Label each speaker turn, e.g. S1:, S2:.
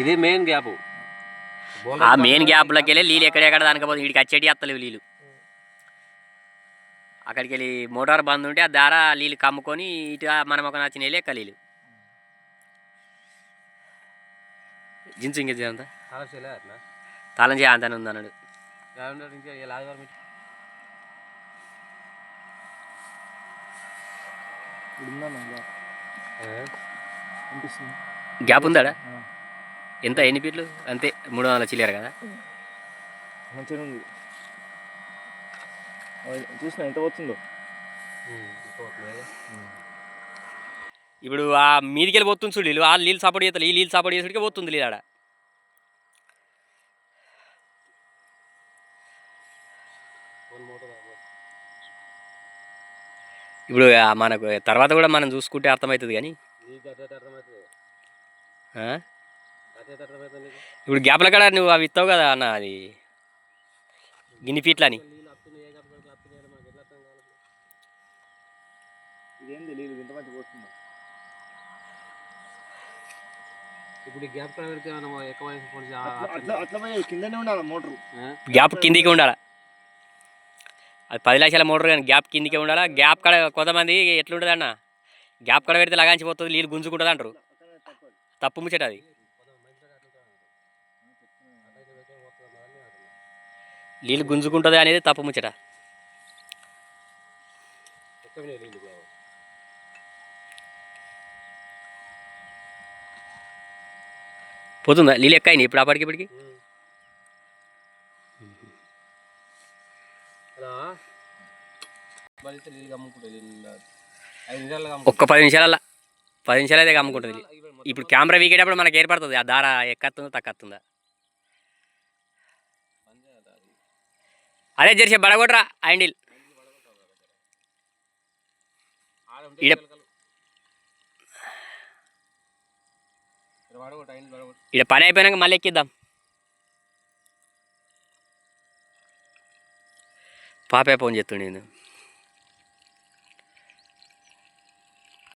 S1: ఇది main gap
S2: ఆ main గ్యాప్లోకి వెళ్ళి నీళ్ళు ఎక్కడెక్కడ దానికి పోతుంది వీడికి వచ్చేటి వస్తలేవు నీళ్ళు అక్కడికి వెళ్ళి మోటార్ బంద్ ఉంటే ఆ దార నీళ్ళు కమ్ముకొని ఇటు మనం ఒక నచ్చిన నీళ్ళు ఎక్క నీళ్ళు అంతా?
S1: కాలశీలే అట్లా.
S2: తాళం చేయ అంతనే ఉంది అన్నాడు.
S1: ఇంకా
S2: గ్యాప్ ఉందాడా? ఎంత ఎన్ని ఫీట్లు అంతే మూడు వందల చిల్లర కదా?
S3: మంచిగా ఉంది. చూసిన ఎంత వచ్చిందో
S2: ఇప్పుడు ఆ మీదికి వెళ్ళి పోతుంది చూడు నీళ్ళు ఆ నీళ్ళు సపోర్ట్ చేస్తారు ఈ నీళ్ళు సపోర్ట్ చేసేటికే పోతుంది నీళ్ళు ఆడ. ఇప్పుడు ఆ మనకు తర్వాత కూడా మనం చూసుకుంటే అర్థమవుతుంది కానీ. ఇప్పుడు గ్యాప్ల కాడ నువ్వు అవి ఇస్తావు కదా అన్న అది గిన్ని ఫీట్లు అని
S1: నీళ్ళు వస్తున్నాయి ఏ గంట వస్తున్నాయి మనకి ఎట్లా అర్థం కావాలి
S3: ఇదేంది నీళ్ళు ఇంత మంచి పోతుందో
S1: ఇప్పుడు గ్యాప్?
S2: గ్యాప్ కిందికి ఉండాలి? అది పది లక్షల మోటార్ కానీ గ్యాప్ కిందికి ఉండాలా? గ్యాప్ కాడ కొంతమంది ఎట్లుంటుంది అన్న? గ్యాప్ కాడ పెడితే లగాంచిపోతుంది నీళ్ళు గుంజుకుంటుంది అంటారు. తప్పు ముచ్చట అది. నీళ్ళు గుంజుకుంటుంది అనేది తప్ప ముచ్చట. పోతుందా? నీళ్ళు ఎక్కాయి ఇప్పుడు అప్పటికి ఇప్పటికి? ఒక్క పది నిమిషాల పది నిమిషాలు అయితే అమ్ముకుంటుంది ఇప్పుడు కెమెరా వీకేటప్పుడు మనకి ఏర్పడుతుంది. ఆ దార ఎక్కత్తుందా తక్కత్తుందా. అదే జెర్సీ బడగొట్రా హ్యాండిల్. ఈడ
S1: వాడగొట్టు
S2: పని అయిపోయినాక మళ్ళీ ఎక్కిద్దాం. పాపే ఫోన్ చేస్తుండే నేను